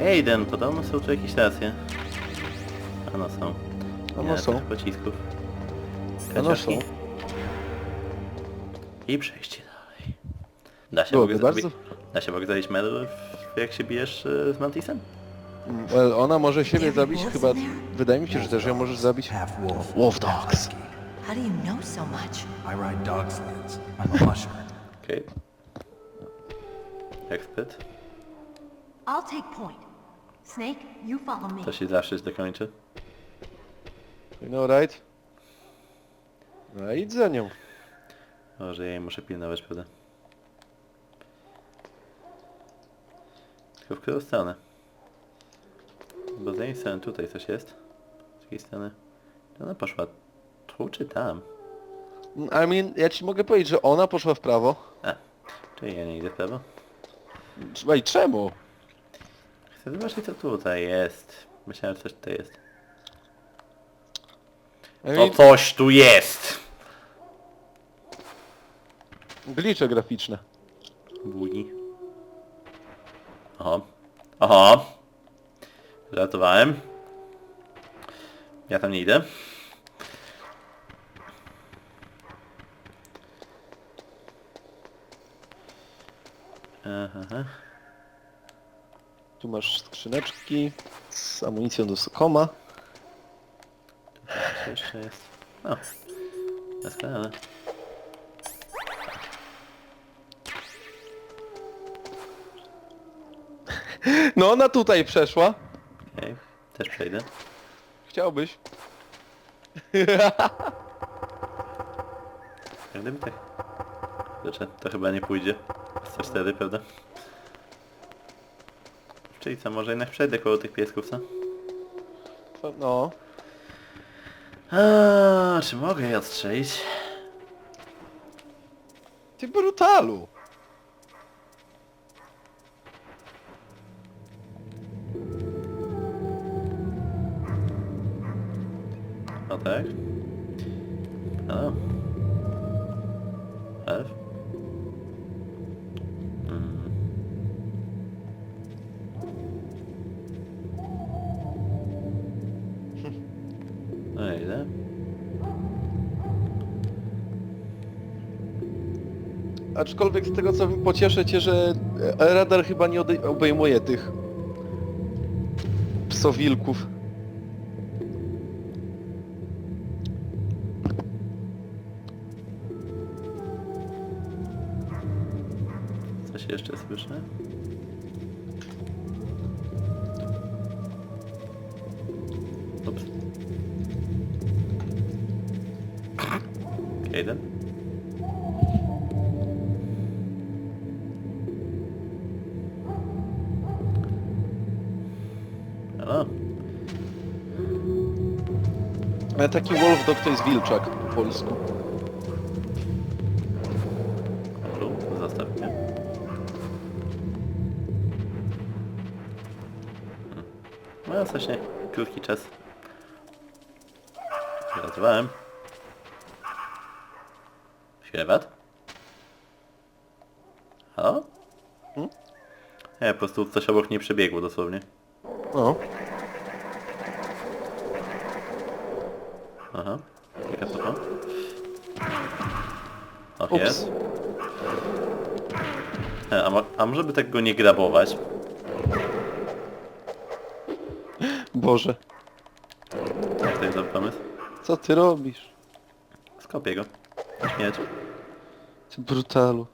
Aiden, podobno są tu jakieś racje. Ano są. Ano Nie, są. tych pocisków. Ano Kaciaszki. są. I przejście dalej. Da się Byłoby mogę bardzo- zrobić... Da się mogę zrobić medal, w- jak się bijesz e, z Mantisem? Well, ona może siebie zabić chyba... Wydaje mi się, że też ją możesz zabić. Half wolf. Wolf dogs. How do you know so much? I ride dog sleds. I'm a musher. Okej. Ekspert. I'll take point. Snake, you follow me. To się zawsze źle kończy. You know right? No idź za nią. Może ja jej muszę pilnować, prawda? Tylko w którą stronę? Bo z jednej strony tutaj coś jest. Z drugiej strony... To ona poszła tu czy tam? I mean, ja ci mogę powiedzieć, że ona poszła w prawo. A, czyli ja nie idę w prawo? Ej, czemu? Zobaczyć co tutaj jest. Myślałem, że coś tutaj jest. To coś tu jest! glicze graficzne. Bugi. Oho. Oho. Żartowałem. Ja tam nie idę. Aha. Tu masz skrzyneczki z amunicją do Sokoma. Co jeszcze jest? O. Doskonale. No ona tutaj przeszła. Okej. Też przejdę. Chciałbyś? Jak gdyby tak... Znaczy, to chyba nie pójdzie. 104, prawda? Czyli co, może jednak przejdę koło tych piesków, co? No. A, czy mogę je odstrzelić? Ty brutalu. O tak? Aczkolwiek z tego co wiem, pocieszę cię, że e, radar chyba nie obejmuje tych psowilków. Coś jeszcze słyszę? Ale taki wolf dog to jest wilczak po polsku. Zostaw mnie. Hmm. No coś nie, krótki czas. Żartowałem. Świewat? Halo? Hmm? Nie, po prostu coś obok nie przebiegło dosłownie. No. Aha. Jaka to to? Och, Ups. jest. E, A, mo- a może by tak go nie grabować? Boże. To jest dobry pomysł? Co ty robisz? Skopię go. Śmierć. Ty brutalu.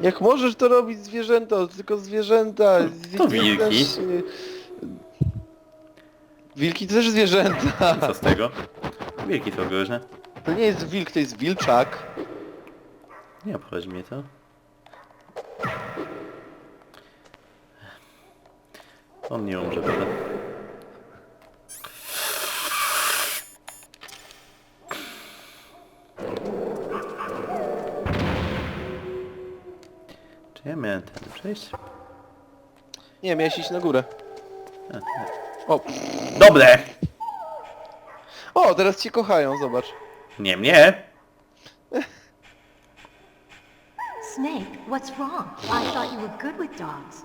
Jak możesz to robić zwierzęta? Tylko zwierzęta. To wilki. Y, Wilki to też zwierzęta. Co z tego? Wilki są groźne. To nie jest wilk, to jest wilczak. Nie obchodzi mnie to. On nie umrze, prawda? Czy ja miałem ten przejść? Nie, miałeś iść na górę. A, nie. O, Dobre! o, teraz cię kochają, zobacz. Nie mnie! Snake, what's wrong? I thought you were good with dogs.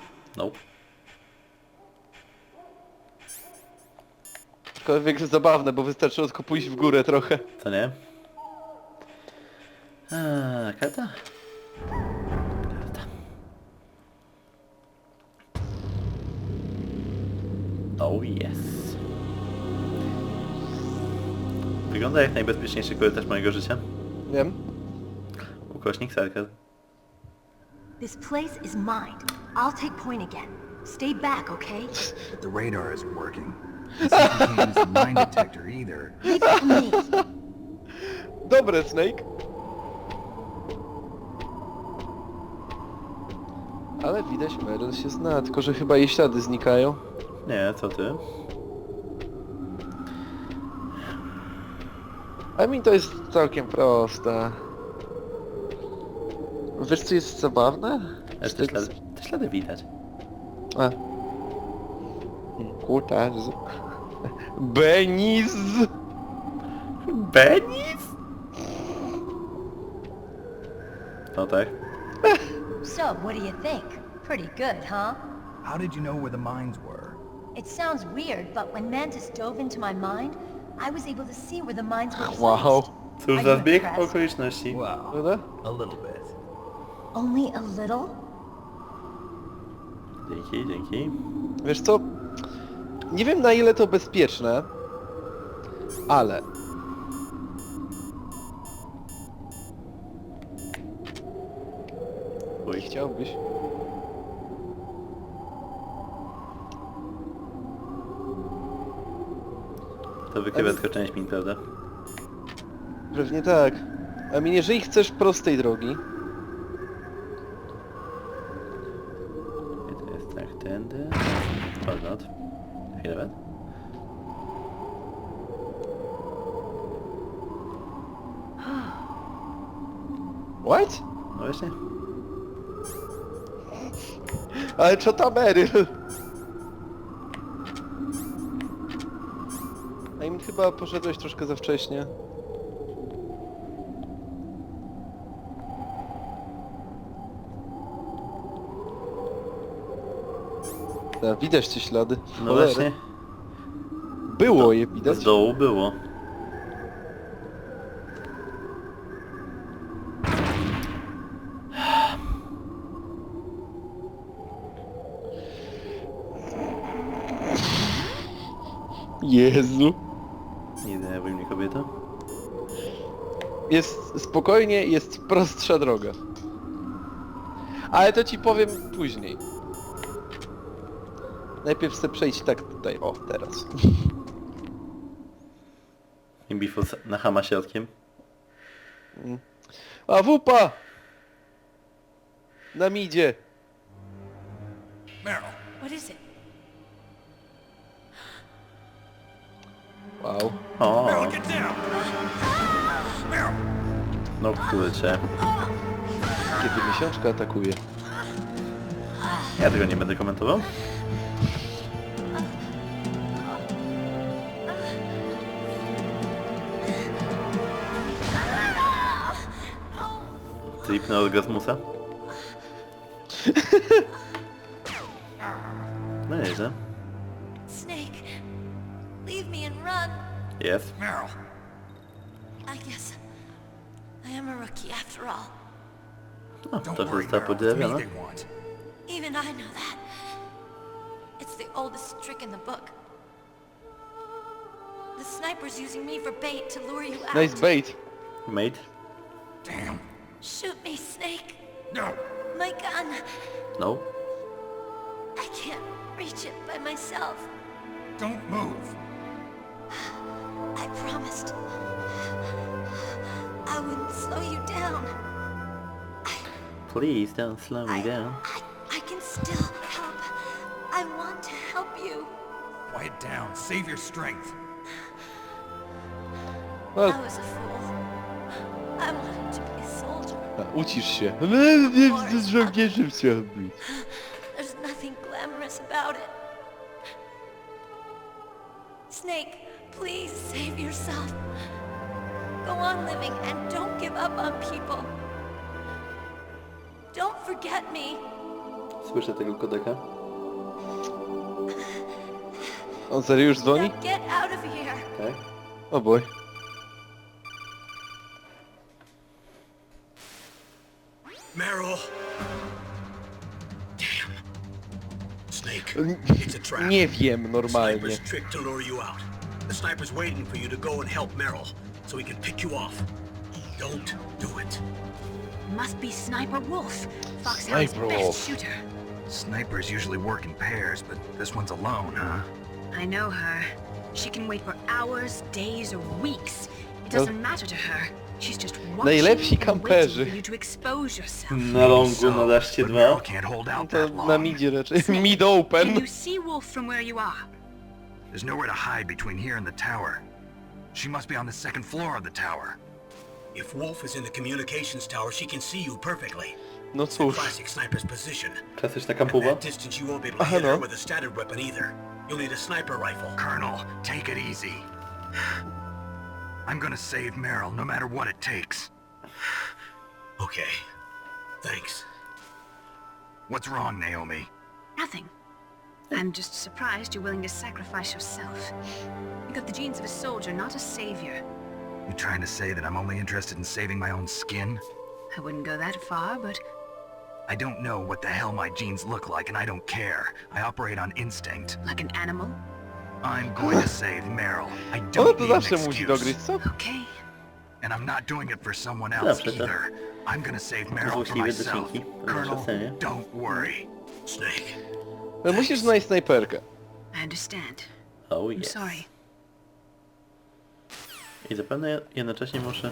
Aczkolwiek zabawne, bo wystarczyło tylko pójść w górę trochę. Co nie? A, karta? Karta. Oh yes. Wygląda jak najbezpieczniejszy korytarz mojego życia. Wiem. Ukośnik sarkazm. This place is mine. I'll take point again. Stay back, okay? But the radar isn't working. Can't use the mine detector either. Leave it to me. Dobre, Snake. Ale widać, Meryl się zna, tylko że chyba jej ślady znikają. Nie, co ty? I mean, to jest całkiem proste. Wiesz co jest zabawne? Ale te ślady, te ślady widać. A. Kutas. Beniz! Benis? No tak. So, what do you think? Pretty good, huh? How did you know where the mines were? It sounds weird, but when Mantis dove into my mind, I was able to see where the mines were placed. Wow. Cóż za zbieg okoliczności. Well, Prawda? a little bit. Only a little? Dzięki, dzięki. Wiesz co? Nie wiem na ile to bezpieczne, ale... Uj. Chciałbyś? To wykrywa tylko część min, prawda? Pewnie tak. A mi jeżeli chcesz prostej drogi, I to jest tak, tędy. Hold not. Chwilę. What? No właśnie. Ale co ta Meryl? A im chyba poszedłeś troszkę za wcześnie. Da, widać te ślady. No Cholery. właśnie. Było je widać. Z dołu było. Jezu. Nie denerwuj mnie kobieto. Jest spokojnie, jest prostsza droga. Ale to ci powiem później. Najpierw chcę przejść tak tutaj, o teraz. I na hama środkiem. A wupa! Na midzie. Meryl, What is it? Wow. O, no kurczę. Kiedy miesiączka atakuje. Ja tego nie będę komentował. Trip na orgazmusa. No nieźle. Run. Jest. Meryl! I guess I am a rookie after all. No, Don't to worry, została Meryl. It's me podrabiana. they want. Even I know that. It's the oldest trick in the book. The sniper's using me for bait to lure you out. Nice bait. Mate? Damn. Shoot me, Snake. No! My gun. No. I can't reach it by myself. Don't move! I promised. I wouldn't slow you down. Please don't slow me I, down. I, I can still help. I want to help you. Quiet down. Save your strength. No, I was a fool. I wanted to be a soldier. a, ucisz się. No, nie, z żołnierzem chciałem być. Living and don't give up on people. Don't forget me. Słyszę tego kodeka. On serio już dzwoni? Now get out of here. Tak? O boj. Meryl. Damn. Snake, N- it's a trap. Nie wiem normalnie. Sniper's trick to lure you out. The sniper's waiting for you to go and help Meryl, so he can pick you off. Don't do it. Must be Sniper Wolf, Foxhound's Sniper best Wolf. shooter. Snipers usually work in pairs, but this one's alone, huh? I know her. She can wait for hours, days, or weeks. It doesn't matter to her. She's just watching Najlepsi and waiting kamperzy. for you to expose yourself. Na longu So, na daszcie but Meryl 2. can't hold No out to that na long. midzie raczej. Mid Can open. you see Wolf from where you are? There's nowhere to hide between here and the tower. She must be on the second floor of the tower. If Wolf is in the communications tower, she can see you perfectly. No It's the cóż. classic sniper's position. Klasyczna At kampuwa. that distance, you won't be able to Aha, hit her with a standard weapon either. You'll need a sniper rifle. Colonel, take it easy. I'm gonna save Meryl no matter what it takes. Okay. Thanks. What's wrong, Naomi? Nothing. I'm just surprised you're willing to sacrifice yourself. You got the genes of a soldier, not a savior. You trying to say that I'm only interested in saving my own skin? I wouldn't go that far, but I don't know what the hell my genes look like, and I don't care. I operate on instinct. like an animal? I'm going to save Meryl. I don't need an excuse. Okay. And I'm not doing it for someone else Zawsze either. I'm gonna save Meryl for myself. Colonel, don't worry. Snake. Ale musisz znaleźć snajperkę. I understand. Oh I'm yes. sorry. I zapewne jednocześnie muszę...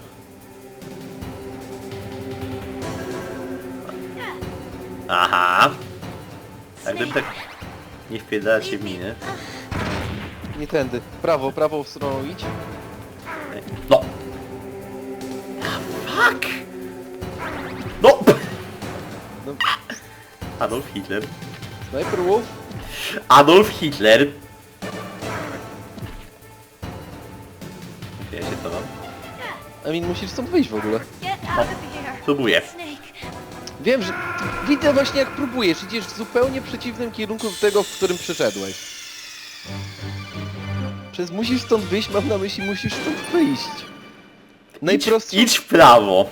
Aha! A gdyby tak nie wpierdalać się w miny... Nie tędy. Prawo, prawo w stronę idź. No! Fuck! No! No. Adolf Hitler. Sniper Wolf? Adolf Hitler! Ja się cofam. Amin, musisz stąd wyjść w ogóle. Get out of here. Próbuję. Snake. Wiem, że... Widzę właśnie jak próbujesz. Idziesz w zupełnie przeciwnym kierunku do tego, w którym przyszedłeś. Przez musisz stąd wyjść, mam na myśli musisz stąd wyjść. Najprostszy... Idź w prawo.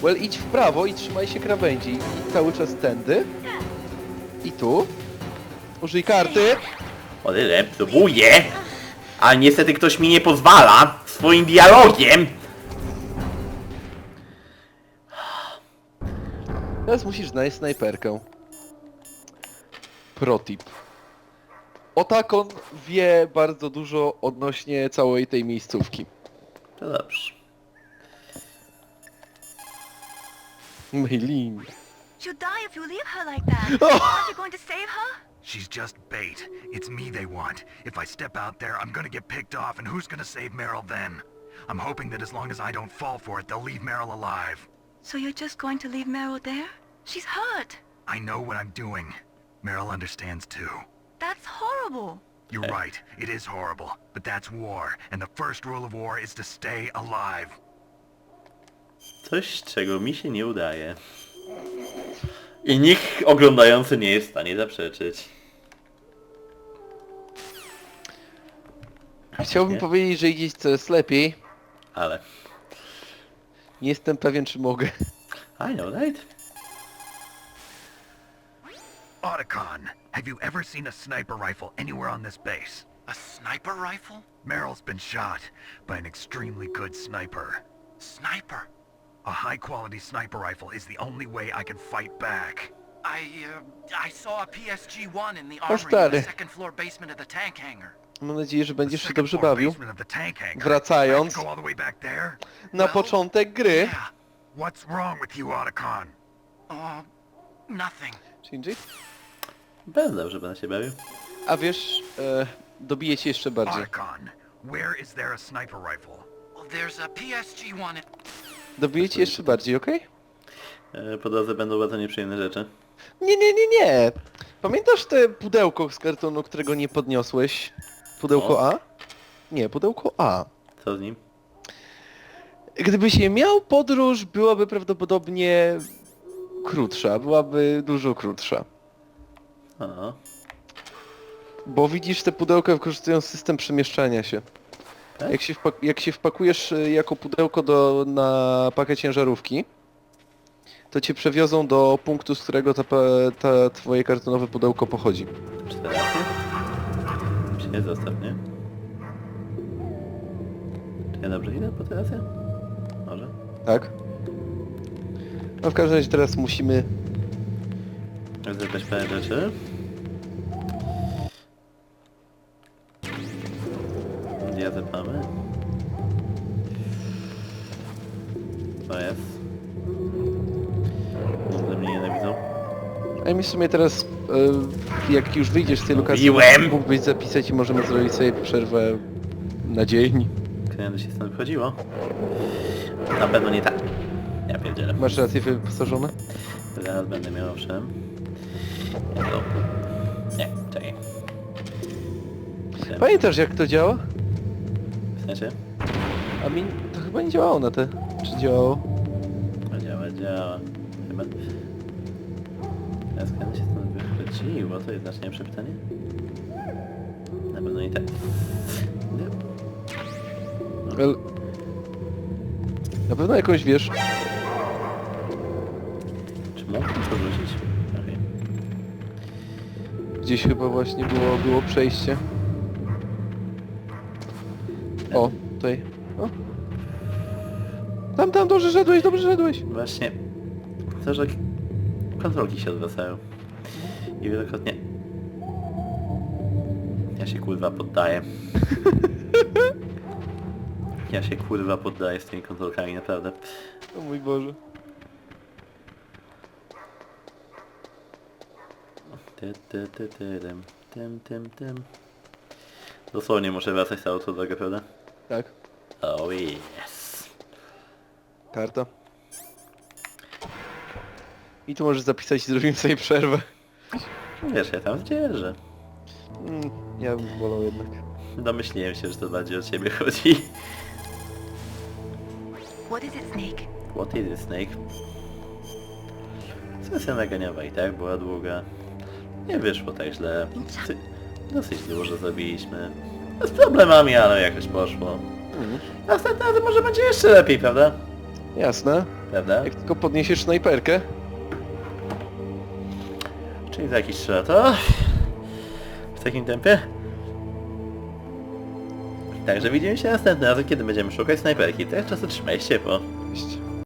Well, idź w prawo i trzymaj się krawędzi. I cały czas tędy. I tu. Użyj karty. O tyle, próbuję. A niestety ktoś mi nie pozwala swoim dialogiem. Teraz musisz znaleźć snajperkę. Protip. Otakon wie bardzo dużo odnośnie całej tej miejscówki. To dobrze. Maylin. She'll die if you leave her like that. Aren't you going to save her? She's just bait. It's me they want. If I step out there, I'm gonna get picked off, and who's gonna save Meryl then? I'm hoping that as long as I don't fall for it, they'll leave Meryl alive. So you're just going to leave Meryl there? She's hurt. I know what I'm doing. Meryl understands too. That's horrible. You're uh. right, it is horrible, but that's war, and the first rule of war is to stay alive. Coś, czego mi się nie udaje. I nikt oglądający nie jest w stanie zaprzeczyć. Chciałbym Nie? powiedzieć, że idzie coraz lepiej. Ale... Nie jestem pewien, czy mogę. I know, right? Otacon, have you ever seen a sniper rifle anywhere on this base? A sniper rifle? Meryl's been shot by an extremely good sniper. Sniper? A high-quality sniper rifle is the only way I can fight back. I, uh, I saw a PSG-1 in the armory in the second floor basement of the tank hangar. Mam nadzieję, że będziesz się dobrze bawił. basement of the tank hangar. Wracając. I have to go all the way back there? Na początek gry. Yeah. What's wrong with you, Otacon? Uh, nothing. Shinji? Bardzo dobrze będę się bawił. A wiesz, e, dobiję cię jeszcze bardziej. Otacon, where is there a sniper rifle? There's a PSG-1 in... Dobiję cię jeszcze bardziej, okej? E, Po drodze będą bardzo nieprzyjemne rzeczy. Nie, nie, nie, nie. Pamiętasz te pudełko z kartonu, którego nie podniosłeś? Pudełko O. A? Nie, pudełko A. Co z nim? Gdybyś je miał, podróż byłaby prawdopodobnie krótsza. Byłaby dużo krótsza. O, Bo widzisz te pudełka wykorzystują system przemieszczania się. Tak? Jak się, jak się wpakujesz y, jako pudełko do, na pakę ciężarówki, to cię przewiozą do punktu, z którego ta, pa- ta twoje kartonowe pudełko pochodzi. Cztery? Czy nie zostaw, nie? Czy ja dobrze idę po teraz? Może? Tak? No w każdym razie teraz musimy... Zebrać parę rzeczy. A mi w sumie teraz, y, jak już wyjdziesz z tej lokacji, Mówiłem! mógłbyś zapisać i możemy zrobić sobie przerwę na dzień. Kiedy się stąd wychodziło? Na pewno nie tak. Ja pierdzielę. Masz rację wyposażone? Zaraz będę miał owszem. Nie, to... Nie, czekaj. Pamiętasz jak to działa? W sensie? A mi to chyba nie działało na te. Czy działało? No działa, działa. Chyba... Stąd wychodziło, to jest znacznie lepsze pytanie. Na pewno nie tak. Nie. El... Na pewno jakąś wiesz. Czy mógłbym to wrócić? Okej. Gdzieś chyba właśnie było, było przejście. O, tutaj. O. Tam, tam, dobrze szedłeś, dobrze szedłeś. Właśnie... To, że kontrolki się odwracają. I wielokrotnie... Ja się kurwa poddaję. Ja się kurwa poddaję z tymi kontrolkami, naprawdę. O mój Boże. Ty, ty, ty, ty, tym, tym, tym, tym. Dosłownie muszę wracać całą tą drogę, prawda? Tak, Oh yes. karta. I tu możesz zapisać i zrobimy sobie przerwę. Wiesz, ja tam zdzierzę. Mm, ja bym wolał jednak. Domyśliłem się, że to bardziej o ciebie chodzi. What is it, Snake? What is it, Snake? Sesja naganiowa i tak była długa. Nie wyszło tak źle. Ty, dosyć dużo zrobiliśmy. Z problemami, ale jakoś poszło. Mhm. Następnym razem może będzie jeszcze lepiej, prawda? Jasne. Prawda? Jak tylko podniesiesz snajperkę. Czyli za jakieś 3 lata. W takim tempie. Także widzimy się następnym razem, kiedy będziemy szukać snajperki. Tak czasu trzymaj się ciepło. Cześć.